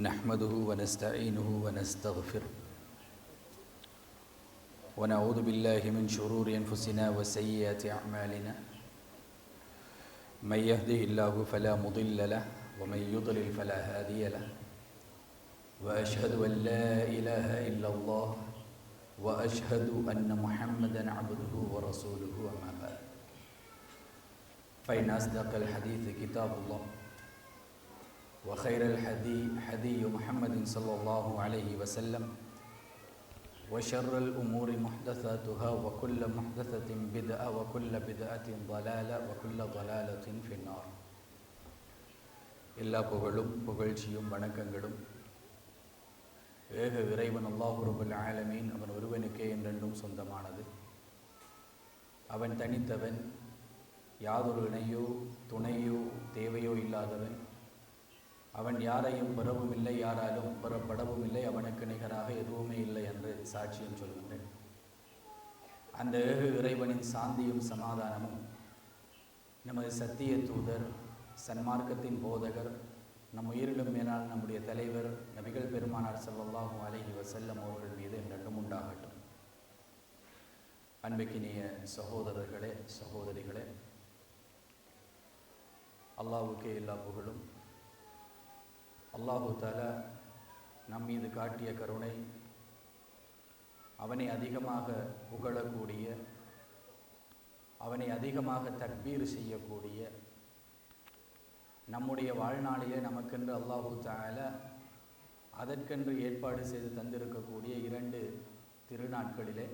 نحمده ونستعينه ونستغفره. ونعوذ بالله من شرور أنفسنا وسيئات أعمالنا. من يهده الله فلا مضل له ومن يضلل فلا هادي له. وأشهد أن لا إله إلا الله وأشهد أن محمدا عبده ورسوله أما بعد. فإن أصدق الحديث كتاب الله. وخير الحدي حدي محمد صلى الله عليه وسلم وشر الأمور محدثاتها وكل محدثة بدعة وكل بدعة ضلالة وكل ضلالة في النار எல்லா புகழும் புகழ்ச்சியும் வணக்கங்களும் ஏக இறைவன் அல்லாஹு ரபுல் ஆலமீன் அவன் ஒருவனுக்கே என்றென்றும் சொந்தமானது அவன் தனித்தவன் யாதொரு இணையோ துணையோ தேவையோ இல்லாதவன் அவன் யாரையும் பெறவும் இல்லை யாராலும் பெறப்படவும் இல்லை அவனுக்கு நிகராக எதுவுமே இல்லை என்று சாட்சியம் சொல்கின்றேன் அந்த ஏக இறைவனின் சாந்தியும் சமாதானமும் நமது சத்திய தூதர் சன்மார்க்கத்தின் போதகர் நம் உயிரிலும் மேலால் நம்முடைய தலைவர் நபிகள் பெருமானார் ஸல்லல்லாஹு அலைஹி வசல்லம் அவர்கள் மீது என்றும் உண்டாகட்டும். அன்பிக்கினிய சகோதரர்களே சகோதரிகளே அல்லாவுக்கே எல்லா புகழும். அல்லாஹு தாலா நம் மீது காட்டிய கருணை அவனை அதிகமாக புகழக்கூடிய அவனை அதிகமாக தக்பீர் செய்யக்கூடிய நம்முடைய வாழ்நாளிலே நமக்கென்று அல்லாஹு தாலா அதற்கென்று ஏற்பாடு செய்து தந்திருக்கக்கூடிய இரண்டு திருநாட்களிலே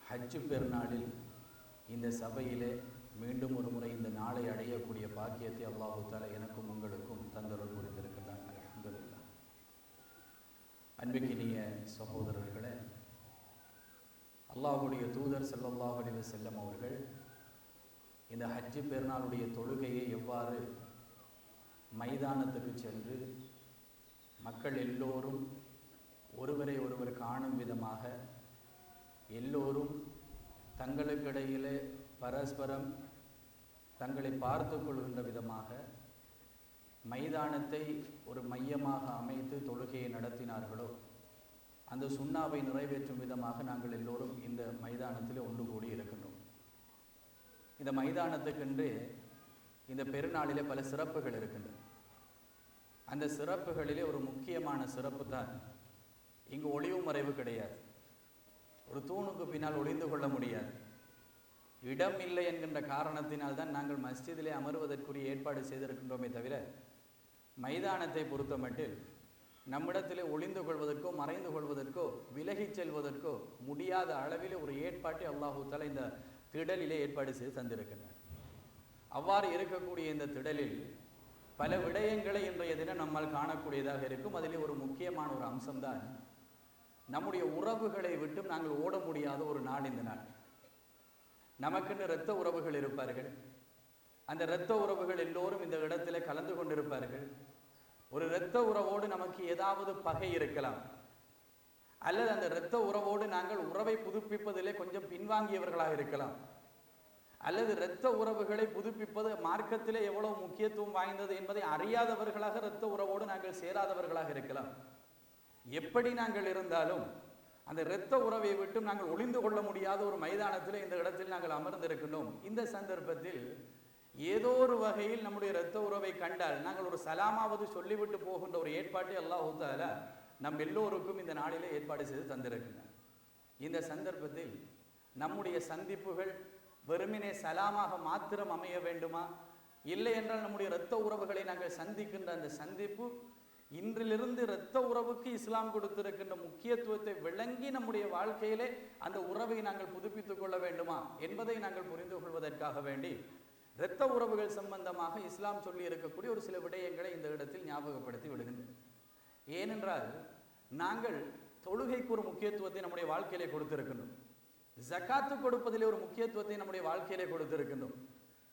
ஹஜ்ஜு பெருநாளில் இந்த சபையிலே மீண்டும் ஒரு முறை இந்த நாளை அடையக்கூடிய பாக்கியத்தை அல்லாஹு தாலா எனக்கும் உங்களுக்கும் தந்தருள் புரிந்திருக்கின்றான். அலமதுல்லா அன்பிக்கினிய சகோதரர்களே அல்லாஹுடைய தூதர் ஸல்லல்லாஹு அலைஹி அவர்கள் இந்த ஹஜ்ஜு பெருநாளுடைய தொழுகையை எவ்வாறு மைதானத்துக்கு சென்று மக்கள் எல்லோரும் ஒருவரை ஒருவர் காணும் விதமாக எல்லோரும் தங்களுக்கிடையிலே பரஸ்பரம் தங்களை பார்த்து கொள்கின்ற விதமாக மைதானத்தை ஒரு மையமாக அமைத்து தொழுகையை நடத்தினார்களோ அந்த சுண்ணாவை நிறைவேற்றும் விதமாக நாங்கள் எல்லோரும் இந்த மைதானத்தில் ஒன்று கூடி இருக்கின்றோம். இந்த மைதானத்துக்கென்று இந்த பெருநாளிலே பல சிறப்புகள் இருக்கின்றன. அந்த சிறப்புகளிலே ஒரு முக்கியமான சிறப்பு தான் இங்கு ஒளிவு மறைவு கிடையாது. ஒரு தூணுக்கு பின்னால் ஒளிந்து கொள்ள முடியாது. இடம் இல்லை என்கின்ற காரணத்தினால் தான் நாங்கள் மஸ்ஜிதிலே அமர்வதற்குரிய ஏற்பாடு செய்திருக்கின்றோமே தவிர மைதானத்தை பொறுத்தமட்டில் நம்மிடத்திலே ஒளிந்து கொள்வதற்கோ மறைந்து கொள்வதற்கோ விலகிச் செல்வதற்கோ முடியாத அளவிலே ஒரு ஏற்பாட்டை அல்லாஹூ தலா இந்த திடலிலே ஏற்பாடு செய்து தந்திருக்கின்றார். அவ்வாறு இருக்கக்கூடிய இந்த திடலில் பல விடயங்களை இன்றைய தினம் நம்மால் காணக்கூடியதாக இருக்கும். அதிலே ஒரு முக்கியமான ஒரு அம்சம்தான் நம்முடைய உறவுகளை விட்டும் நாங்கள் ஓட முடியாத ஒரு நாள் இந்த நாள். நமக்குன்னு இரத்த உறவுகள் இருப்பார்கள். அந்த இரத்த உறவுகள் எல்லோரும் இந்த இடத்துல கலந்து கொண்டிருப்பார்கள். ஒரு இரத்த உறவோடு நமக்கு ஏதாவது பகை இருக்கலாம். அல்லது அந்த இரத்த உறவோடு நாங்கள் உறவை புதுப்பிப்பதிலே கொஞ்சம் பின்வாங்கியவர்களாக இருக்கலாம். அல்லது இரத்த உறவுகளை புதுப்பிப்பது மார்க்கத்திலே எவ்வளவு முக்கியத்துவம் வாய்ந்தது என்பதை அறியாதவர்களாக இரத்த உறவோடு நாங்கள் சேராதவர்களாக இருக்கலாம். எப்படி நாங்கள் இருந்தாலும் அந்த இரத்த உறவை விட்டு நாங்கள் ஒளிந்து கொள்ள முடியாத ஒரு மைதானத்தில் இந்த இடத்தில் நாங்கள் அமர்ந்திருக்கின்றோம். இந்த சந்தர்ப்பத்தில் ஏதோ ஒரு வகையில் நம்முடைய இரத்த உறவை கண்டால் நாங்கள் ஒரு சலாமாவது சொல்லிவிட்டு போகின்ற ஒரு ஏற்பாட்டை அல்லாஹூத்தால நம் எல்லோருக்கும் இந்த நாளிலே ஏற்பாடு செய்து தந்திருக்கிறார் இந்த சந்தர்ப்பத்தில் நம்முடைய சந்திப்புகள் வெறுமினே சலாமாக மாத்திரம் அமைய வேண்டுமா? இல்லை என்றால் நம்முடைய இரத்த உறவுகளை நாங்கள் சந்திக்கின்ற அந்த சந்திப்பு இன்றிலிருந்து இரத்த உறவுக்கு இஸ்லாம் கொடுத்திருக்கின்ற முக்கியத்துவத்தை விளங்கி நம்முடைய வாழ்க்கையிலே அந்த உறவை நாங்கள் புதுப்பித்துக் கொள்ள வேண்டுமா என்பதை நாங்கள் புரிந்து கொள்வதற்காக வேண்டி இரத்த உறவுகள் சம்பந்தமாக இஸ்லாம் சொல்லி இருக்கக்கூடிய ஒரு சில விடயங்களை இந்த இடத்தில் ஞாபகப்படுத்தி விடுகின்றன. ஏனென்றால் நாங்கள் தொழுகைக்கு ஒரு முக்கியத்துவத்தை நம்முடைய வாழ்க்கையிலே கொடுத்திருக்கின்றோம். ஜக்காத்து கொடுப்பதிலே ஒரு முக்கியத்துவத்தை நம்முடைய வாழ்க்கையிலே கொடுத்திருக்கின்றோம்.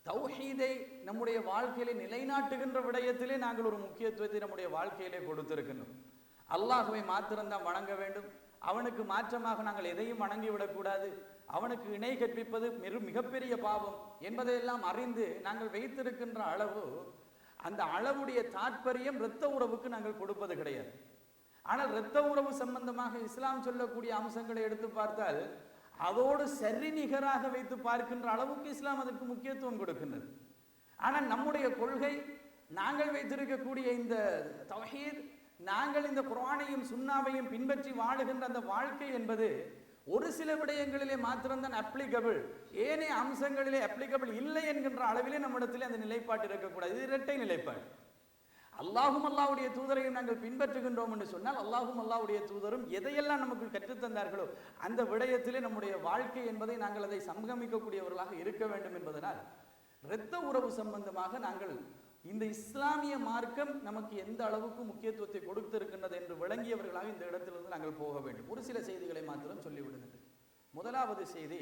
தௌஹீதை நம்முடைய வாழ்க்கையிலே நிலைநாட்டுகின்ற விடயத்திலே நாங்கள் ஒரு முக்கியத்துவத்தை நம்முடைய வாழ்க்கையிலே கொடுத்திருக்கின்றோம். அல்லாஹுவை மாத்திரம்தான் வணங்க வேண்டும். அவனுக்கு மாற்றமாக நாங்கள் எதையும் வணங்கிவிடக்கூடாது. அவனுக்கு இணை கற்பிப்பது மிக மிகப்பெரிய பாவம் என்பதையெல்லாம் அறிந்து நாங்கள் வைத்திருக்கின்ற அளவு அந்த அளவுடைய தாற்பயம் இரத்த உறவுக்கு நாங்கள் கொடுப்பது கிடையாது. ஆனால் இரத்த உறவு சம்பந்தமாக இஸ்லாம் சொல்லக்கூடிய அம்சங்களை எடுத்து பார்த்தால் அதோடு சரி நிகராக வைத்து பார்க்கின்ற அளவுக்கு இஸ்லாம் அதற்கு முக்கியத்துவம் கொடுக்கின்றது. ஆனால் நம்முடைய கொள்கை நாங்கள் வைத்திருக்கக்கூடிய இந்த தவஹீர் நாங்கள் இந்த குரானையும் சுண்ணாவையும் பின்பற்றி வாழுகின்ற அந்த வாழ்க்கை என்பது ஒரு சில விடயங்களிலே மாத்திரம்தான் அப்ளிகபிள் ஏனைய அம்சங்களிலே அப்ளிகபிள் இல்லை என்கின்ற அளவிலே நம்மிடத்திலே அந்த நிலைப்பாடு இருக்கக்கூடாது. இது இரட்டை நிலைப்பாடு. அல்லாஹும் அல்லாஹ்வுடைய தூதரையும் நாங்கள் பின்பற்றுகின்றோம் என்று சொன்னால் அல்லாஹும் அல்லாவுடைய தூதரும் எதையெல்லாம் நமக்கு கற்றுத்தந்தார்களோ அந்த விடயத்திலே நம்முடைய வாழ்க்கை என்பதை நாங்கள் அதை சங்கமிக்கக்கூடியவர்களாக இருக்க வேண்டும் என்பதனால் இரத்த உறவு சம்பந்தமாக நாங்கள் இந்த இஸ்லாமிய மார்க்கம் நமக்கு எந்த அளவுக்கு முக்கியத்துவத்தை கொடுத்திருக்கின்றது என்று விளங்கியவர்களாக இந்த இடத்திலிருந்து நாங்கள் போக வேண்டும். ஒரு சில செய்திகளை மாத்திரம் சொல்லிவிடுகின்றேன் முதலாவது செய்தி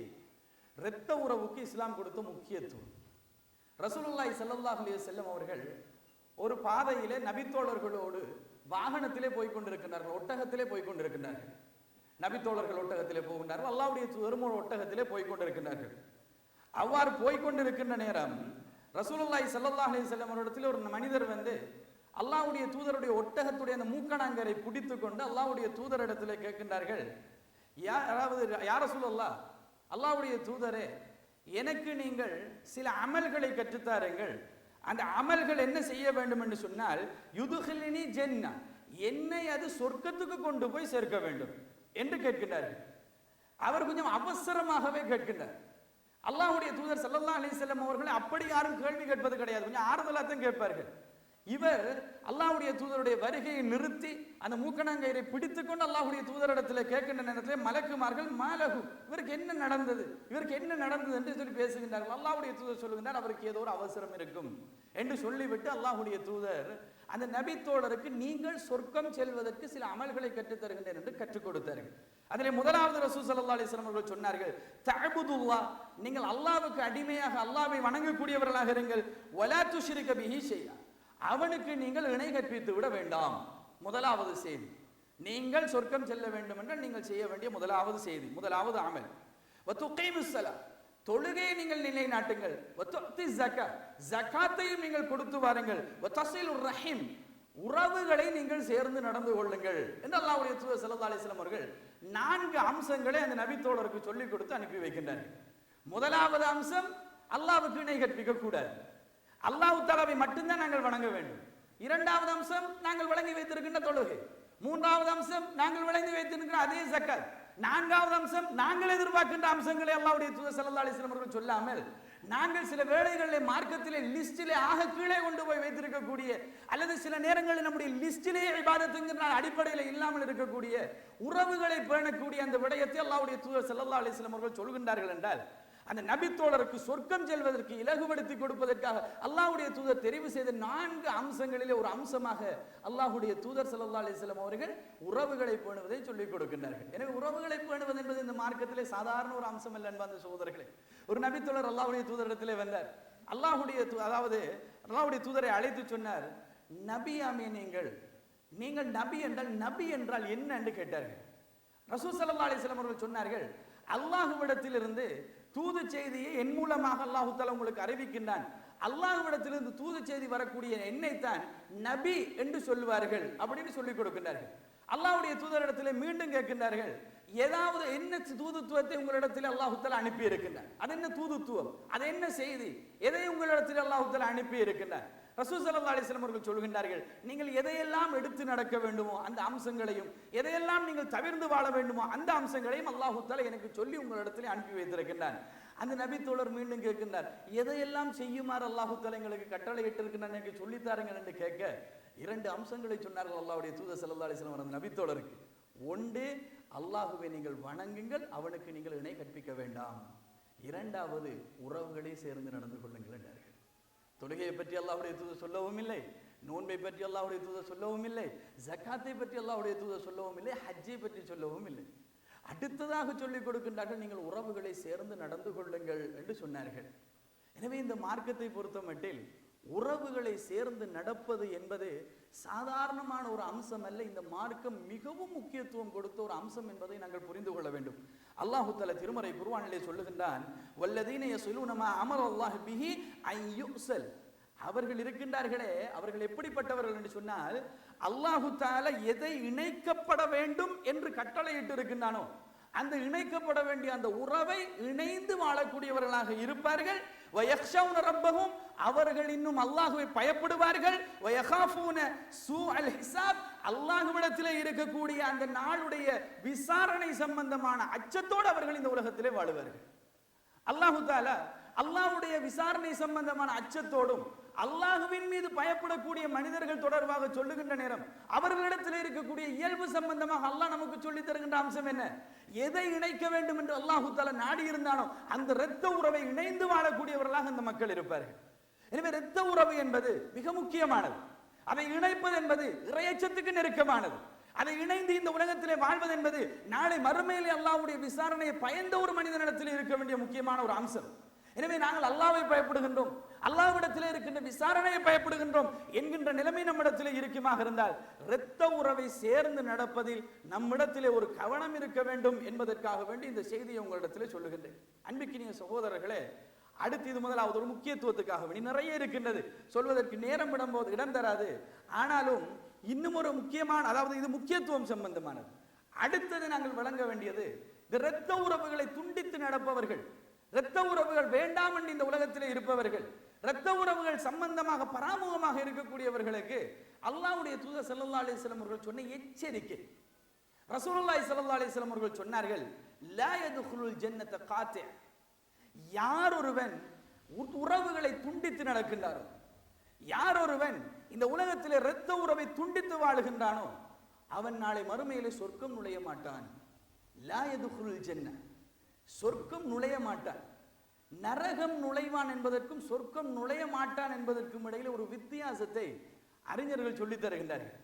இரத்த உறவுக்கு இஸ்லாம் கொடுத்த முக்கியத்துவம். ரசூலுல்லாய் ஸல்லல்லாஹு அலைஹி அவர்கள் ஒரு பாதையிலே நபித்தோழர்களோடு வாகனத்திலே போய் கொண்டிருக்கின்றார்கள் ஒட்டகத்திலே போய் கொண்டிருக்கின்றார்கள் நபித்தோழர்கள் ஒட்டகத்திலே போகின்றார்கள் அல்லாவுடைய தூதரும் ஒட்டகத்திலே போய் கொண்டிருக்கின்றார்கள் அவ்வாறு போய்கொண்டிருக்கின்ற நேரம் ரசூலுல்லாய் ஸல்லல்லாஹு அலி செல்லம் இடத்துல ஒரு மனிதர் வந்து அல்லாவுடைய தூதருடைய ஒட்டகத்துடைய அந்த மூக்கணாங்கரை பிடித்து கொண்டு அல்லாஹ்வுடைய இடத்துல கேட்கின்றார்கள் யாராவது யார சொல்லல்லா அல்லாவுடைய தூதரே எனக்கு நீங்கள் சில அமல்களை கற்றுத்தாருங்கள். அந்த அமல்கள் என்ன செய்ய வேண்டும் என்று சொன்னால் யுதுகிலினி ஜென்னா என்னை அது சொர்க்கத்துக்கு கொண்டு போய் சேர்க்க வேண்டும் என்று கேட்கின்றார்கள். அவர் கொஞ்சம் அவசரமாகவே கேட்கின்றார். அல்லாஹுடைய தூதர் ஸல்லல்லாஹு அலி செல்லம் அவர்கள் அப்படி யாரும் கேள்வி கேட்பது கிடையாது. கொஞ்சம் ஆறுதலா தான் கேட்பார்கள். இவர் அல்லாஹுடைய தூதருடைய வருகையை நிறுத்தி அந்த மூக்கணாங்கயிறை பிடித்துக்கொண்டு அல்லாஹுடைய தூதரிடத்தில் கேட்கின்ற நேரத்தில் மலக்குமார்கள் மாலகு இவருக்கு என்ன நடந்தது? இவருக்கு என்ன நடந்தது? என்று சொல்லி பேசுகின்றார்கள். அல்லாஹுடைய தூதர் சொல்லுகின்றார் அவருக்கு ஏதோ ஒரு அவசரம் இருக்கும். என்று சொல்லிவிட்டு அல்லாஹுடைய தூதர் அந்த நபி தோழருக்கு நீங்கள் சொர்க்கம் செல்வதற்கு சில அமல்களை கற்றுத் தருகின்றேன் என்று கற்றுக் கொடுத்தார்கள். அதிலே முதலாவது ரசூ சல்லா அலிஸ்லாம் அவர்கள் சொன்னார்கள் தஅபுதுல்லாஹ் நீங்கள் அல்லாவுக்கு அடிமையாக அல்லாவை வணங்கக்கூடியவர்களாக இருங்கள். வலா துஷ்ரிக பிஹி செய்யா அவனுக்கு நீங்கள் இணை கற்பித்து விட வேண்டாம். முதலாவது செய்தி. நீங்கள் சொர்க்கம் செல்ல வேண்டும் என்றால் நீங்கள் செய்ய வேண்டிய முதலாவது செய்தி முதலாவது அமல். வத்துகீமுஸ் தொழுகையை நீங்கள் நிலைநாட்டுங்கள். வத்துஅத்தி ஜக்காத்தையும் நீங்கள் கொடுத்து வாருங்கள். ரஹீம். உறவுகளை நீங்கள் சேர்ந்து நடந்து கொள்ளுங்கள் என்று அல்லாவுடைய தூதர் ஸல்லல்லாஹு அலைஹி அவர்கள் நான்கு அம்சங்களை அந்த நபித்தோழருக்கு சொல்லிக் கொடுத்து அனுப்பி வைக்கின்றனர் முதலாவது அம்சம் அல்லாவுக்கு இணை கற்பிக்க கூடாது. அல்லாஹு தஆலாவை மட்டும்தான் நாங்கள் வணங்க வேண்டும். இரண்டாவது அம்சம் நாங்கள் வழங்கி வைத்திருக்கின்ற தொழுகை. மூன்றாவது அம்சம் நாங்கள் வழங்கி வைத்திருக்கிற அதே சக்கர் நான்காவது அம்சம் நாங்கள் எதிர்பார்க்கின்ற அம்சங்களை அல்லாவுடைய தூதர் ஸல்லல்லாஹு அலைஹி அவர்கள் சொல்லாமல் நாங்கள் சில வேளைகளிலே மார்க்கத்திலே லிஸ்டிலே ஆக கீழே கொண்டு போய் வைத்திருக்கக்கூடிய அல்லது சில நேரங்களில் நம்முடைய லிஸ்டிலேயே விவாதத்துங்கிற அடிப்படையில் இல்லாமல் இருக்கக்கூடிய உறவுகளை பேணக்கூடிய அந்த விடயத்தை அல்லாவுடைய தூதர் செல்லல்லா அலைஹி அவர்கள் சொல்கின்றார்கள் என்றால் அந்த நபித்தோழருக்கு சொர்க்கம் செல்வதற்கு இலகுபடுத்தி கொடுப்பதற்காக அல்லாஹுடைய தூதர் தெரிவு செய்த நான்கு அம்சங்களிலே ஒரு அம்சமாக அல்லாஹுடைய தூதர் சல்லா அலிஸ்லாம் அவர்கள் உறவுகளை பேணுவதை சொல்லிக் கொடுக்கின்றார்கள். எனவே உறவுகளை பேணுவது என்பது இந்த மார்க்கத்திலே சாதாரண ஒரு அம்சம் அல்ல அந்த சகோதரர்களே. ஒரு நபித்தோழர் அல்லாஹுடைய தூதரிடத்திலே வந்தார். அல்லாஹுடைய தூ- அதாவது அல்லாஹுடைய தூதரை அழைத்து சொன்னார் நபியாமே நீங்கள் நீங்கள் நபி என்றால் நபி என்றால் என்ன? என்று கேட்டார்கள். ரசூ சல்லா அலிஸ்லாம் அவர்கள் சொன்னார்கள் அல்லாஹ்விடத்திலிருந்து தூது செய்தியை என் மூலமாக அல்லாஹு உங்களுக்கு அறிவிக்கின்றான். அல்லாஹ்விடத்திலிருந்து தூது செய்தி வரக்கூடிய என்னைத்தான் நபி என்று சொல்லுவார்கள் அப்படின்னு சொல்லிக் கொடுக்கின்றார்கள். அல்லாஹுடைய தூதரிடத்திலே மீண்டும் கேட்கின்றார்கள். ஏதாவது என்ன தூதுத்துவத்தை உங்களிடத்தில் அல்லாஹு அனுப்பி இருக்கின்றார் அது என்ன தூதுத்துவம்? அது என்ன செய்தி? எதை உங்களிடத்தில் அல்லாஹு அனுப்பி இருக்கின்றார் ரசூல் ஸல்லல்லாஹு அலைஹி அவர்கள் சொல்கின்றார்கள் நீங்கள் எதையெல்லாம் எடுத்து நடக்க வேண்டுமோ அந்த அம்சங்களையும் எதையெல்லாம் நீங்கள் தவிர்ந்து வாழ வேண்டுமோ அந்த அம்சங்களையும் அல்லாஹு எனக்கு சொல்லி உங்களிடத்தில் அனுப்பி வைத்திருக்கின்றான். அந்த நபி தோழர் மீண்டும் கேட்கின்றார் எதையெல்லாம் செய்யுமாறு அல்லாஹு எங்களுக்கு கட்டளை இட்டிருக்கின்றான் எனக்கு சொல்லித்தாருங்க என்று கேட்க இரண்டு அம்சங்களை சொன்னார்கள் அல்லாவுடைய தூத ஸல்லல்லாஹு அலைஹி அந்த நபி தோழருக்கு. ஒன்று அல்லாஹுவை நீங்கள் வணங்குங்கள் அவனுக்கு நீங்கள் இணை கற்பிக்க வேண்டாம். இரண்டாவது உறவுகளே சேர்ந்து நடந்து கொள்ளுங்கள் என்றார். தொழுகையை பற்றி அல்லாஹுடைய தூதர் சொல்லவும் இல்லை நோன்பை பற்றி அல்லாஹுடைய தூதர் சொல்லவும் இல்லை ஜக்காத்தை பற்றி அல்லாஹுடைய தூதர் சொல்லவும் இல்லை ஹஜ்ஜை பற்றி சொல்லவும் இல்லை. அடுத்ததாக சொல்லிக் கொடுக்கின்றார்கள் நீங்கள் உறவுகளை சேர்ந்து நடந்து கொள்ளுங்கள் என்று சொன்னார்கள். எனவே இந்த மார்க்கத்தை பொறுத்த மட்டில் உறவுகளை சேர்ந்து நடப்பது என்பது சாதாரணமான ஒரு அம்சம் அல்ல இந்த மார்க்கம் மிகவும் முக்கியத்துவம் கொடுத்த ஒரு அம்சம் என்பதை நாங்கள் புரிந்து கொள்ள வேண்டும். அல்லாஹு தல திருமறை குருவானிலே சொல்லுகின்றான் வல்லதீனைய யஸ்லுன மா அல்லாஹ் பிஹி ஐ அவர்கள் இருக்கின்றார்களே அவர்கள் எப்படிப்பட்டவர்கள் என்று சொன்னால் அல்லாஹு தால எதை இணைக்கப்பட வேண்டும் என்று கட்டளையிட்டு இருக்கின்றானோ அந்த இணைக்கப்பட வேண்டிய அந்த உறவை இணைந்து வாழக்கூடியவர்களாக இருப்பார்கள் ரப்பகும் அவர்கள் இன்னும் அல்லாஹுவை பயப்படுவார்கள். வயகாஃபூன சூ அல் அல்லாஹுவிடத்திலே இருக்கக்கூடிய அந்த நாளுடைய விசாரணை சம்பந்தமான அச்சத்தோடு அவர்கள் இந்த உலகத்திலே வாழுவார்கள். அல்லாஹு தாலா அல்லாஹுடைய விசாரணை சம்பந்தமான அச்சத்தோடும் அல்லாஹுவின் மீது பயப்படக்கூடிய மனிதர்கள் தொடர்பாக சொல்லுகின்ற நேரம் அவர்களிடத்தில் இருக்கக்கூடிய இயல்பு சம்பந்தமாக அல்லாஹ் நமக்கு சொல்லி தருகின்ற அம்சம் என்ன? எதை இணைக்க வேண்டும் என்று அல்லாஹு தாலா நாடி இருந்தாலும் அந்த இரத்த உறவை இணைந்து வாழக்கூடியவர்களாக அந்த மக்கள் இருப்பார்கள். எனவே இரத்த உறவு என்பது மிக முக்கியமானது. அதை இணைப்பது என்பது இறையச்சத்துக்கு நெருக்கமானது. அதை இணைந்து இந்த உலகத்திலே வாழ்வது என்பது நாளை மறுமையிலே அல்லாவுடைய விசாரணையை பயந்த ஒரு மனிதனிடத்தில் இருக்க வேண்டிய முக்கியமான ஒரு அம்சம். எனவே நாங்கள் அல்லாவை பயப்படுகின்றோம். அல்லாவிடத்தில் இருக்கின்ற விசாரணையை பயப்படுகின்றோம். என்கின்ற நிலைமை நம்மிடத்தில் இருக்குமாக இருந்தால் இரத்த உறவை சேர்ந்து நடப்பதில் நம்மிடத்திலே ஒரு கவனம் இருக்க வேண்டும் என்பதற்காக வேண்டி இந்த செய்தியை உங்களிடத்திலே சொல்லுகின்றேன். அன்பிக்கினிய சகோதரர்களே அடுத்து இது முதலாவது ஒரு முக்கியத்துவத்துக்காக வேண்டி நிறைய இருக்கின்றது. சொல்வதற்கு நேரம் விடும்போது இடம் தராது. ஆனாலும் இன்னும் ஒரு முக்கியமான அதாவது இது முக்கியத்துவம் சம்பந்தமானது. அடுத்தது நாங்கள் வழங்க வேண்டியது இந்த இரத்த உறவுகளை துண்டித்து நடப்பவர்கள் இரத்த உறவுகள் வேண்டாம் என்று இந்த உலகத்திலே இருப்பவர்கள் இரத்த உறவுகள் சம்பந்தமாக பராமுகமாக இருக்கக்கூடியவர்களுக்கு அல்லாவுடைய தூத செல்லல்லா அலிஸ்லம் அவர்கள் சொன்ன எச்சரிக்கை. ரசூலுல்லாய் ஸல்லல்லாஹு அலிஸ்லம் அவர்கள் சொன்னார்கள் லா யதுகுலுல் ஜன்னத காத்தி. யார் ஒருவன் உ- உறவுகளை துண்டித்து நடக்கின்றாரோ யார் ஒருவன் இந்த உலகத்திலே இரத்த உறவை துண்டித்து வாழுகின்றானோ அவன் நாளை மறுமையிலே சொர்க்கம் நுழைய மாட்டான். லா யதுகுலுல் ஜன்ன சொர்க்கம் நுழைய மாட்டான். நரகம் நுழைவான் என்பதற்கும் சொர்க்கம் நுழைய மாட்டான் என்பதற்கும் இடையில ஒரு வித்தியாசத்தை அறிஞர்கள் சொல்லித் தருகின்றார்கள்.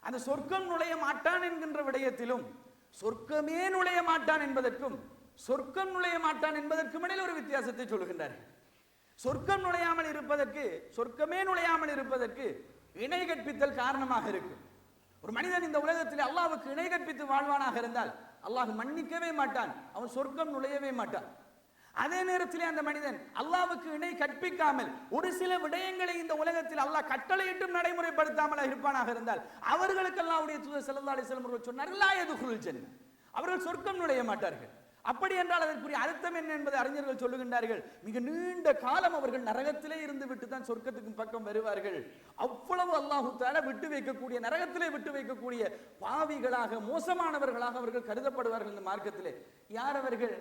அந்த சொர்க்கம் நுழைய மாட்டான் என்கின்ற விடயத்திலும் சொர்க்கமே நுழைய மாட்டான் என்பதற்கும் சொர்க்கம் நுழைய மாட்டான் என்பதற்கும் இடையில ஒரு வித்தியாசத்தை சொல்கின்றார்கள் சொர்க்கம் நுழையாமல் இருப்பதற்கு சொர்க்கமே நுழையாமல் இருப்பதற்கு இணை கற்பித்தல் காரணமாக இருக்கும். ஒரு மனிதன் இந்த உலகத்தில் அல்லாவுக்கு இணை கற்பித்து வாழ்வானாக இருந்தால் அல்லாஹ் மன்னிக்கவே மாட்டான். அவன் சொர்க்கம் நுழையவே மாட்டான். அதே நேரத்திலே அந்த மனிதன் அல்லாவுக்கு இணை கற்பிக்காமல் ஒரு சில விடயங்களை இந்த உலகத்தில் அல்லாஹ் கட்டளையிட்டும் நடைமுறைப்படுத்தாமல் இருப்பானாக இருந்தால் அவர்களுக்கு அல்லாவுடைய தூதர் செல்லா அலைஹி வஸல்லம் அவர்கள் சொன்னார் லா அவர்கள் சொர்க்கம் நுழைய மாட்டார்கள். அப்படி என்றால் அதற்குரிய அர்த்தம் என்ன என்பதை அறிஞர்கள் சொல்லுகின்றார்கள். மிக நீண்ட காலம் அவர்கள் நரகத்திலே இருந்து விட்டு தான் சொர்க்கத்துக்கு பக்கம் வருவார்கள். அவ்வளவு அல்லாஹு தாலா விட்டு வைக்கக்கூடிய நரகத்திலே விட்டு வைக்கக்கூடிய பாவிகளாக மோசமானவர்களாக அவர்கள் கருதப்படுவார்கள் இந்த மார்க்கத்திலே. யார் அவர்கள்?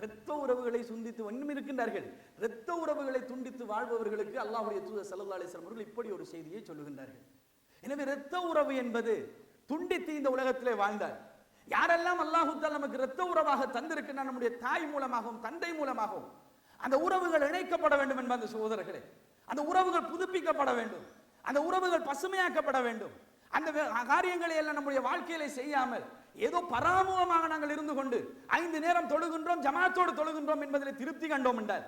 இரத்த உறவுகளை சுந்தித்து ஒன்றும் இருக்கின்றார்கள். இரத்த உறவுகளை துண்டித்து வாழ்பவர்களுக்கு அல்லாஹுடைய தூதர் சல்லா அலிஸ்லாம் அவர்கள் இப்படி ஒரு செய்தியை சொல்லுகின்றார்கள். எனவே இரத்த உறவு என்பது துண்டித்து இந்த உலகத்திலே வாழ்ந்தார். யாரெல்லாம் அல்லாஹுத்தால் நமக்கு இரத்த உறவாக தந்திருக்கின்ற நம்முடைய தாய் மூலமாகவும் தந்தை மூலமாகவும் அந்த உறவுகள் இணைக்கப்பட வேண்டும் என்ப அந்த சகோதரர்களே. அந்த உறவுகள் புதுப்பிக்கப்பட வேண்டும். அந்த உறவுகள் பசுமையாக்கப்பட வேண்டும். அந்த காரியங்களை எல்லாம் நம்முடைய வாழ்க்கையில செய்யாமல் ஏதோ பராமுகமாக நாங்கள் இருந்து கொண்டு ஐந்து நேரம் தொழுகின்றோம் ஜமாத்தோடு தொழுகின்றோம் என்பதில் திருப்தி கண்டோம் என்றார்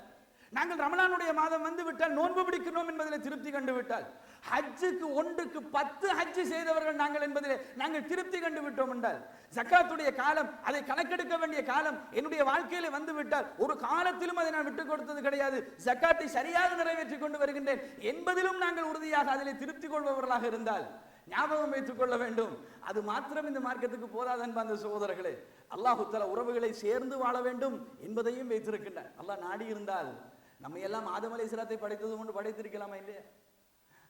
நாங்கள் ரமலானுடைய மாதம் வந்து விட்டால் நோன்பு பிடிக்கிறோம் என்பதில் திருப்தி கண்டு விட்டால். ஹஜ்ஜுக்கு ஒன்றுக்கு பத்து ஹஜ்ஜு செய்தவர்கள் நாங்கள் என்பதிலே நாங்கள் திருப்தி கண்டு விட்டோம் என்றால் ஜக்காத்துடைய காலம் அதை கணக்கெடுக்க வேண்டிய காலம் என்னுடைய வாழ்க்கையிலே வந்து விட்டால் ஒரு காலத்திலும் அதை நான் விட்டுக் கொடுத்தது கிடையாது. ஜக்காத்தை சரியாக நிறைவேற்றி கொண்டு வருகின்றேன் என்பதிலும் நாங்கள் உறுதியாக அதிலே திருப்தி கொள்பவர்களாக இருந்தால் ஞாபகம் வைத்துக் கொள்ள வேண்டும். அது மாத்திரம் இந்த மார்க்கத்துக்கு போதாது என்ப அந்த சகோதரர்களே. அல்லாஹு தல உறவுகளை சேர்ந்து வாழ வேண்டும் என்பதையும் வைத்திருக்கின்றார். அல்லாஹ் நாடி இருந்தால் நம்ம எல்லாம் ஆதம் அலைஹிஸ்ஸலாத்தை படைத்தது கொண்டு படைத்திருக்கலாமா இல்லையா?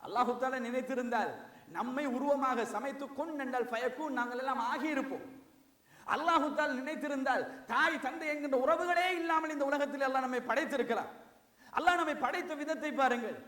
அல்லாஹுத்தால நினைத்திருந்தால் நம்மை உருவமாக சமைத்து கொன் என்றால் பயக்கும் நாங்கள் எல்லாம் ஆகியிருப்போம் அல்லாஹுத்தால் நினைத்திருந்தால் தாய் தந்தை என்கின்ற உறவுகளே இல்லாமல் இந்த உலகத்தில் எல்லாம் நம்மை படைத்திருக்கலாம். அல்லாஹ் நம்மை படைத்த விதத்தை பாருங்கள்.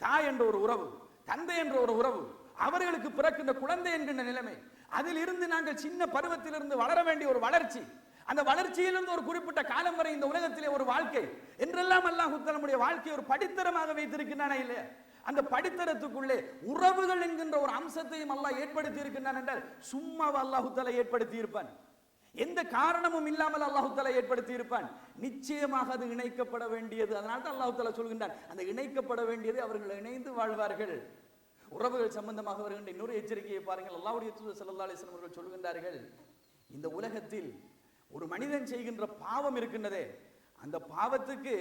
தாய் என்ற ஒரு உறவு தந்தை என்ற ஒரு உறவு அவர்களுக்கு பிறக்கின்ற குழந்தை என்கின்ற நிலைமை அதில் இருந்து நாங்கள் சின்ன பருவத்திலிருந்து வளர வேண்டிய ஒரு வளர்ச்சி அந்த வளர்ச்சியிலிருந்து ஒரு குறிப்பிட்ட காலம் வரை இந்த உலகத்திலே ஒரு வாழ்க்கை. என்றெல்லாம் அல்லாஹ் நம்முடைய வாழ்க்கையை ஒரு படித்தரமாக வைத்திருக்கின்றன இல்லையா? அந்த படித்தரத்துக்குள்ளே உறவுகள் என்கின்ற ஒரு அம்சத்தையும் அல்லாஹ் ஏற்படுத்தி இருக்கின்றான் என்றால் சும்மா அல்லாஹு ஏற்படுத்தி இருப்பான். எந்த காரணமும் இல்லாமல் அல்லாஹு ஏற்படுத்தி இருப்பான். நிச்சயமாக அது இணைக்கப்பட வேண்டியது. அதனால தான் அல்லாஹு சொல்கின்றான். அந்த இணைக்கப்பட வேண்டியது அவர்கள் இணைந்து வாழ்வார்கள். உறவுகள் சம்பந்தமாக வருகின்ற இன்னொரு எச்சரிக்கையை பாருங்கள். அல்லாவுடைய தூதர் ஸல்லல்லாஹு அலைஹி அவர்கள் சொல்கின்றார்கள் இந்த உலகத்தில் ஒரு மனிதன் செய்கின்ற பாவம் இருக்கின்றதே அந்த பாவத்துக்கு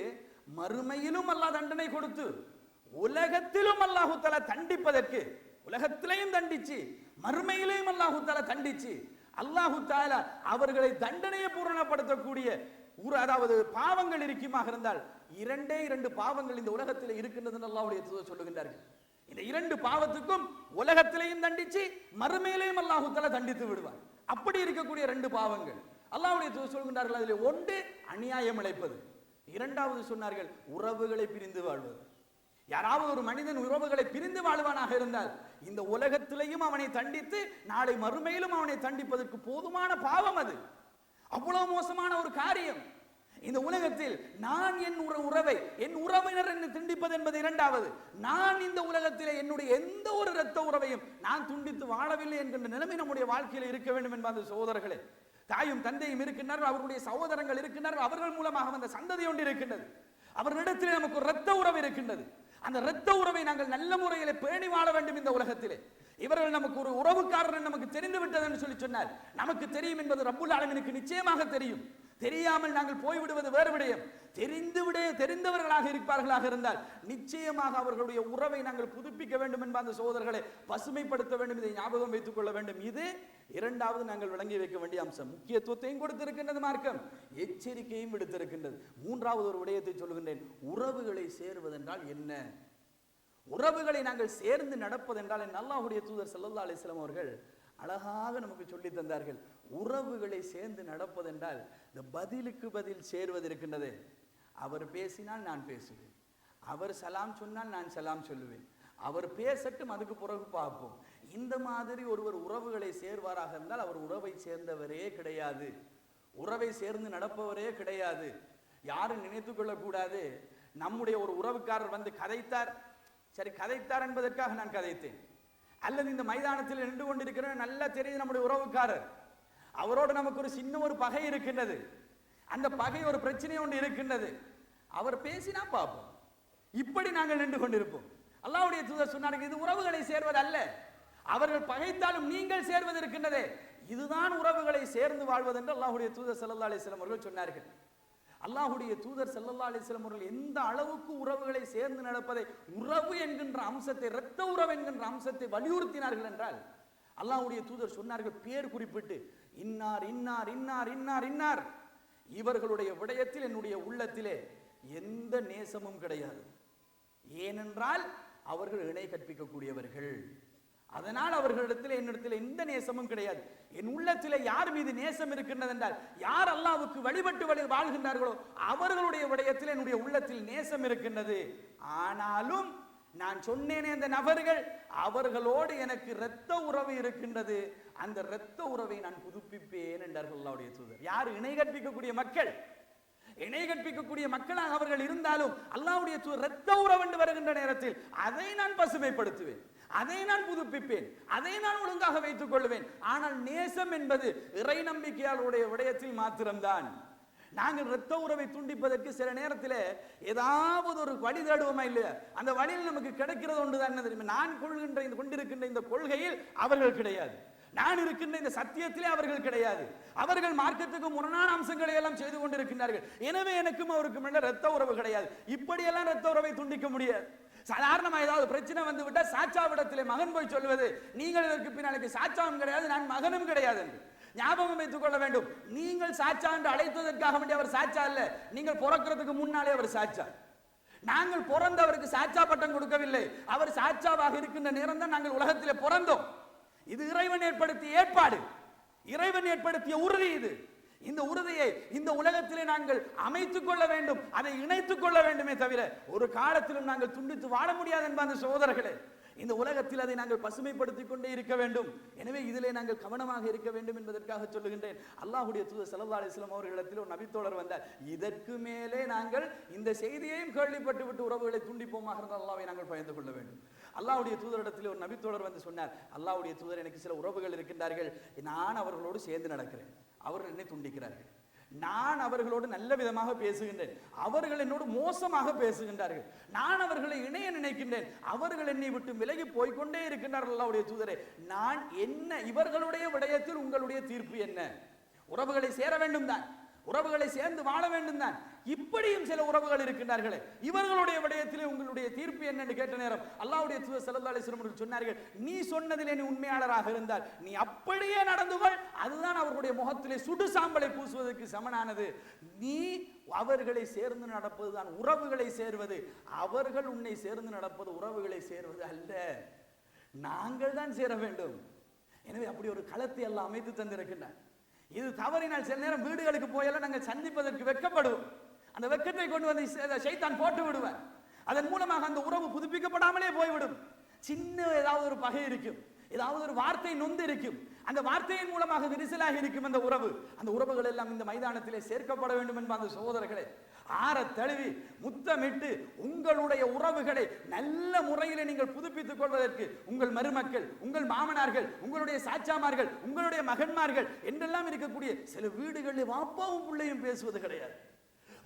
மறுமையிலும் அல்லாஹ் தண்டனை கொடுத்து உலகத்திலும் அல்லாஹுத்தல தண்டிப்பதற்கு உலகத்திலையும் தண்டிச்சு மறுமையிலையும் அல்லாஹுத்தால தண்டிச்சு அல்லாஹுத்தால அவர்களை தண்டனையை பூரணப்படுத்தக்கூடிய ஒரு அதாவது பாவங்கள் இருக்குமாக இருந்தால் இரண்டே இரண்டு பாவங்கள் இந்த உலகத்தில் இருக்கின்றதுன்னு அல்லாவுடைய சொல்லுகின்றார்கள். இந்த இரண்டு பாவத்துக்கும் உலகத்திலையும் தண்டிச்சு மறுமையிலையும் அல்லாஹு தண்டித்து விடுவார். அப்படி இருக்கக்கூடிய ரெண்டு பாவங்கள். அல்லாவுடைய தூதர் சொல்கின்றார்கள் அதில் ஒன்று அநியாயம் இழைப்பது இரண்டாவது சொன்னார்கள் உறவுகளை பிரிந்து வாழ்வது. யாராவது ஒரு மனிதன் உறவுகளை பிரிந்து வாழ்வானாக இருந்தால் இந்த உலகத்திலையும் அவனை தண்டித்து நாளை மறுமையிலும் அவனை தண்டிப்பதற்கு போதுமான பாவம் அது. அவ்வளவு மோசமான ஒரு காரியம். இந்த உலகத்தில் நான் என் உற- உறவை என் உறவினர் என்னை துண்டிப்பது என்பது இரண்டாவது. நான் இந்த உலகத்திலே என்னுடைய எந்த ஒரு இரத்த உறவையும் நான் துண்டித்து வாழவில்லை என்கின்ற நிலைமை நம்முடைய வாழ்க்கையில் இருக்க வேண்டும் என்பது சகோதரர்களே. தாயும் தந்தையும் இருக்கின்றார்கள் அவர்களுடைய சகோதரங்கள் இருக்கின்றார்கள் அவர்கள் மூலமாக வந்த சந்ததி ஒன்று இருக்கின்றது. அவர்களிடத்தில் நமக்கு ஒரு இரத்த உறவு இருக்கின்றது. அந்த இரத்த உறவை நாங்கள் நல்ல முறையிலே பேணி வாழ வேண்டும் இந்த உலகத்திலே. இவர்கள் நமக்கு ஒரு உறவுக்காரர் நமக்கு தெரிந்து விட்டது என்று சொல்லி சொன்னார் நமக்கு தெரியும் என்பது ரப்புல் ஆலமீனுக்கு நிச்சயமாக தெரியும். தெரியாமல் நாங்கள் போய்விடுவது வேறு விடயம். தெரிந்து விட தெரிந்தவர்களாக இருப்பார்களாக இருந்தால் நிச்சயமாக அவர்களுடைய உறவை நாங்கள் புதுப்பிக்க வேண்டும் என்ப அந்த சோதர்களை பசுமைப்படுத்த வேண்டும் இதை ஞாபகம் வைத்துக் கொள்ள வேண்டும். இது இரண்டாவது நாங்கள் விளங்கி வைக்க வேண்டிய அம்சம். முக்கியத்துவத்தையும் கொடுத்திருக்கின்றது மார்க்கம். எச்சரிக்கையும் விடுத்திருக்கின்றது. மூன்றாவது ஒரு விடயத்தை சொல்கின்றேன் உறவுகளை சேருவதென்றால் என்ன? உறவுகளை நாங்கள் சேர்ந்து நடப்பதென்றால் என் அல்லாஹ்வுடைய தூதர் ஸல்லல்லாஹு அலிஸ்லாம் அவர்கள் அழகாக நமக்கு சொல்லி தந்தார்கள். உறவுகளை சேர்ந்து நடப்பதென்றால் இந்த பதிலுக்கு பதில் சேர்வது இருக்கின்றது. அவர் பேசினால் நான் பேசுவேன். அவர் சலாம் சொன்னால் நான் சலாம் சொல்லுவேன். அவர் பேசட்டும் அதுக்கு பிறகு பார்ப்போம். இந்த மாதிரி ஒருவர் உறவுகளை சேர்வாராக இருந்தால் அவர் உறவை சேர்ந்தவரே கிடையாது. உறவை சேர்ந்து நடப்பவரே கிடையாது. யாரும் நினைத்து கொள்ளக்கூடாது. நம்முடைய ஒரு உறவுக்காரர் வந்து கதைத்தார். சரி கதைத்தார் என்பதற்காக நான் கதைத்தேன். அல்லது இந்த மைதானத்தில் நின்று கொண்டிருக்கிறேன் நல்லா தெரியுது நம்முடைய உறவுக்காரர். அவரோடு நமக்கு ஒரு சின்ன ஒரு பகை இருக்கின்றது. அந்த பகை ஒரு பிரச்சனை ஒன்று இருக்கின்றது. அவர் பேசினா பார்ப்போம். இப்படி நாங்கள் நின்று கொண்டிருப்போம். அல்லாவுடைய தூதர் சொன்னார்கள் இது உறவுகளை சேர்வது அல்ல அவர்கள் பகைத்தாலும் நீங்கள் சேர்வது இருக்கின்றதே. இதுதான் உறவுகளை சேர்ந்து வாழ்வது என்று அல்லாஹுடைய தூதர் செல்லல்லா அலைஹி அவர்கள் சொன்னார்கள். அல்லாஹுடைய தூதர் செல்லல்லா அலைஹி அவர்கள் எந்த அளவுக்கு உறவுகளை சேர்ந்து நடப்பதை உறவு என்கின்ற அம்சத்தை இரத்த உறவு என்கின்ற அம்சத்தை வலியுறுத்தினார்கள் என்றால் அல்லாஹுடைய தூதர் சொன்னார்கள் பேர் குறிப்பிட்டு இன்னார் இன்னார் இன்னார் இன்னார் இன்னார். இவர்களுடைய விடயத்தில் என்னுடைய உள்ளத்திலே எந்த நேசமும் கிடையாது. ஏனென்றால் அவர்கள் இணை கற்பிக்கக்கூடியவர்கள். அதனால் அவர்களிடத்தில் என்னிடத்தில் எந்த நேசமும் கிடையாது. என் உள்ளத்தில் யார் மீது நேசம் இருக்கின்றது என்றால் யார் அல்லாவுக்கு வழிபட்டு வழி வாழ்கின்றார்களோ அவர்களுடைய விடயத்தில் என்னுடைய உள்ளத்தில் நேசம் இருக்கின்றது. ஆனாலும் நான் சொன்னேனே இந்த நபர்கள் அவர்களோடு எனக்கு இரத்த உறவு இருக்கின்றது. அந்த இரத்த உறவை நான் புதுப்பிப்பேன் என்றார்கள் அல்லாவுடைய தூதர். யார்? இணை கற்பிக்கக்கூடிய மக்கள். இணை கற்பிக்கக்கூடிய மக்களாக அவர்கள் இருந்தாலும் அல்லாவுடைய தூதர் இரத்த உறவு என்று வருகின்ற நேரத்தில் அதை நான் பசுமைப்படுத்துவேன். அதை நான் புதுப்பிப்பேன். அதை நான் ஒழுங்காக வைத்துக் கொள்வேன். ஆனால் நேசம் என்பது இறை நம்பிக்கையாளருடைய விடயத்தில் மாத்திரம்தான். நாங்கள் இரத்த உறவை துண்டிப்பதற்கு சில நேரத்தில் ஏதாவது ஒரு வழி தேடுவோமா இல்லையா? அந்த வழியில் நமக்கு கிடைக்கிறது ஒன்று தான் என்ன தெரியுமா? நான் கொள்கின்ற இந்த கொண்டிருக்கின்ற இந்த கொள்கையில் அவர்கள் கிடையாது. நான் இருக்கின்ற இந்த சத்தியத்திலே அவர்கள் கிடையாது. அவர்கள் மார்க்கத்துக்கு முரணான அம்சங்களை எல்லாம் செய்து கொண்டிருக்கின்றார்கள். எனவே எனக்கும் அவருக்கும் இடையில ரத்த உறவு கிடையாது. இப்படியெல்லாம் ரத்த உறவை துண்டிக்க முடியாது. சாதாரணமா ஏதாவது பிரச்சனை வந்து விட்டா சாச்சாவிடத்திலே மகன் போய் சொல்வது நீங்கள் இதற்கு பின்னாலுக்கு சாச்சாவும் கிடையாது நான் மகனும் கிடையாது என்று. ஞாபகம் வைத்துக் கொள்ள வேண்டும். நீங்கள் சாச்சா என்று அழைத்ததற்காக வேண்டிய அவர் சாச்சா இல்ல நீங்கள் பிறக்கிறதுக்கு முன்னாலே அவர் சாச்சா. நாங்கள் பிறந்தவருக்கு சாச்சா பட்டம் கொடுக்கவில்லை. அவர் சாச்சாவாக இருக்கின்ற நேரம் தான் நாங்கள் உலகத்திலே பிறந்தோம். இது இறைவன் ஏற்படுத்திய ஏற்பாடு. இறைவன் ஏற்படுத்திய உறுதி இது. இந்த உறுதியை இந்த உலகத்திலே நாங்கள் அமைத்துக் கொள்ள வேண்டும் அதை இணைத்துக் கொள்ள வேண்டுமே தவிர ஒரு காலத்திலும் நாங்கள் துண்டித்து வாழ முடியாது என்ப அந்த சகோதரர்களே. இந்த உலகத்தில் அதை நாங்கள் பசுமைப்படுத்திக் கொண்டே இருக்க வேண்டும். எனவே இதிலே நாங்கள் கவனமாக இருக்க வேண்டும் என்பதற்காக சொல்லுகின்றேன். அல்லாஹுடைய தூதர் ஸல்லல்லாஹு அலிஸ்லாம் அவர்களிடத்தில் ஒரு நபித்தோழர் வந்தார். இதற்கு மேலே நாங்கள் இந்த செய்தியையும் கேள்விப்பட்டு விட்டு உறவுகளை துண்டிப்போமாக இருந்தால் அல்லாவை நாங்கள் பயந்து கொள்ள வேண்டும். அல்லாவுடைய தூதரிடத்தில் ஒரு நபித்தோழர் வந்து சொன்னார். அல்லாவுடைய தூதர் எனக்கு சில உறவுகள் இருக்கின்றார்கள். நான் அவர்களோடு சேர்ந்து நடக்கிறேன். அவர்கள் என்னை துண்டிக்கிறார்கள். நான் அவர்களோடு நல்ல விதமாக பேசுகின்றேன். அவர்கள் என்னோடு மோசமாக பேசுகின்றார்கள். நான் அவர்களை இணைய நினைக்கின்றேன். அவர்கள் என்னை விட்டு விலகி போய்க்கொண்டே இருக்கின்றார்கள் அல்லாவுடைய தூதரே. நான் என்ன இவர்களுடைய விடயத்தில் உங்களுடைய தீர்ப்பு என்ன? உறவுகளை சேர வேண்டும் தான் உறவுகளை சேர்ந்து வாழ வேண்டும் தான் இப்படியும் சில உறவுகள் இருக்கின்றார்களே. இவர்களுடைய விடயத்திலே உங்களுடைய தீர்ப்பு என்னன்னு கேட்ட நேரம் அல்லாவுடைய தூதர் ஸல்லல்லாஹு சொன்னார்கள் நீ சொன்னதிலே நீ உண்மையாளராக இருந்தால் நீ அப்படியே நடந்து கொள். அதுதான் அவர்களுடைய முகத்திலே சுடு சாம்பலை பூசுவதற்கு சமனானது. நீ அவர்களை சேர்ந்து நடப்பதுதான் உறவுகளை சேர்வது. அவர்கள் உன்னை சேர்ந்து நடப்பது உறவுகளை சேர்வது அல்ல. நாங்கள் தான் சேர வேண்டும். எனவே அப்படி ஒரு களத்தை எல்லாம் அமைத்து தந்திருக்கின்றார். இது தவறினால் சில நேரம் வீடுகளுக்கு போயெல்லாம் நாங்கள் சந்திப்பதற்கு வெக்கப்படுவோம் அந்த வெக்கத்தை கொண்டு வந்து சைத்தான் போட்டு விடுவார். அதன் மூலமாக அந்த உறவு புதுப்பிக்கப்படாமலே போய்விடும். சின்ன ஏதாவது ஒரு பகை இருக்கும். ஏதாவது ஒரு வார்த்தை நொந்து இருக்கும். அந்த வார்த்தையின் மூலமாக விரிசலாக இருக்கும் அந்த உறவு. அந்த உறவுகள் எல்லாம் இந்த மைதானத்திலே சேர்க்கப்பட வேண்டும் என்ப அந்த சகோதரர்களே. ஆற தழுவி முத்தமிட்டு உங்களுடைய உறவுகளை நல்ல முறையில் நீங்கள் புதுப்பித்துக் கொள்வதற்கு உங்கள் மருமக்கள் உங்கள் மாமனார்கள் உங்களுடைய சாச்சாமார்கள் உங்களுடைய மகன்மார்கள் என்றெல்லாம் இருக்கக்கூடிய சில வீடுகளில் வாப்பாவும் பிள்ளையும் பேசுவது கிடையாது.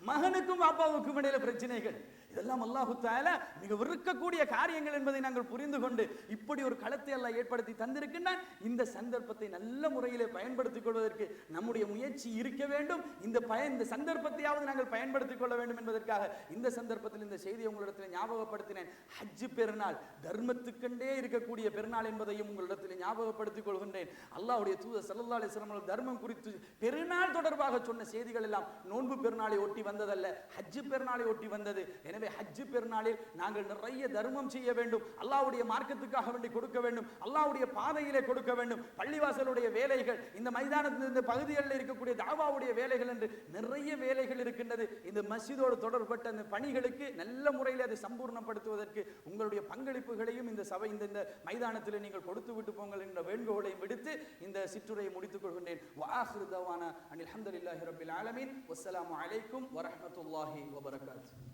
மகனுக்கும் அப்பாவுக்கும் இடையில பிரச்சனைகள். இதெல்லாம் அல்லாஹு தால மிக விற்கக்கூடிய காரியங்கள் என்பதை நாங்கள் புரிந்து கொண்டு இப்படி ஒரு களத்தை எல்லாம் ஏற்படுத்தி தந்திருக்கின்றான். இந்த சந்தர்ப்பத்தை நல்ல முறையிலே பயன்படுத்திக் கொள்வதற்கு நம்முடைய முயற்சி இருக்க வேண்டும். இந்த பய இந்த சந்தர்ப்பத்தையாவது நாங்கள் பயன்படுத்திக் கொள்ள வேண்டும் என்பதற்காக இந்த சந்தர்ப்பத்தில் இந்த செய்தியை உங்களிடத்தில் ஞாபகப்படுத்தினேன். ஹஜ் பெருநாள் தர்மத்துக்கண்டே இருக்கக்கூடிய பெருநாள் என்பதையும் உங்களிடத்தில் ஞாபகப்படுத்திக் கொள்கின்றேன். அல்லாவுடைய தூத ஸல்லல்லாஹு அலைஹி தர்மம் குறித்து பெருநாள் தொடர்பாக சொன்ன செய்திகள் எல்லாம் நோன்பு பெருநாளை ஒட்டி வந்ததல்ல ஹஜ்ஜு பெருநாளை ஒட்டி வந்தது. எனவே ஹஜ் பெருநாளில் நாங்கள் நிறைய தர்மம் செய்ய வேண்டும். அல்லாவுடைய மார்க்கத்துக்காக வேண்டி கொடுக்க வேண்டும். அல்லாவுடைய பாதையிலே கொடுக்க வேண்டும். பள்ளிவாசலுடைய வேலைகள் இந்த மைதானத்தில் இந்த பகுதிகளில் இருக்கக்கூடிய தாவாவுடைய வேலைகள் என்று நிறைய வேலைகள் இருக்கின்றது. இந்த மசிதோடு தொடர்பட்ட அந்த பணிகளுக்கு நல்ல முறையில் அதை சம்பூர்ணப்படுத்துவதற்கு உங்களுடைய பங்களிப்புகளையும் இந்த சபை இந்த இந்த மைதானத்தில் நீங்கள் கொடுத்து விட்டு போங்கள் என்ற வேண்டுகோளையும் விடுத்து இந்த சிற்றுரையை முடித்துக் கொள்கின்றேன். வாஹிருதவான அனில் அஹமதுல்லாஹி ரபில் ஆலமின். வஸ்ஸலாமு அலைக்கும் வரஹ்மத்துல்லாஹி வபரகாத்துஹு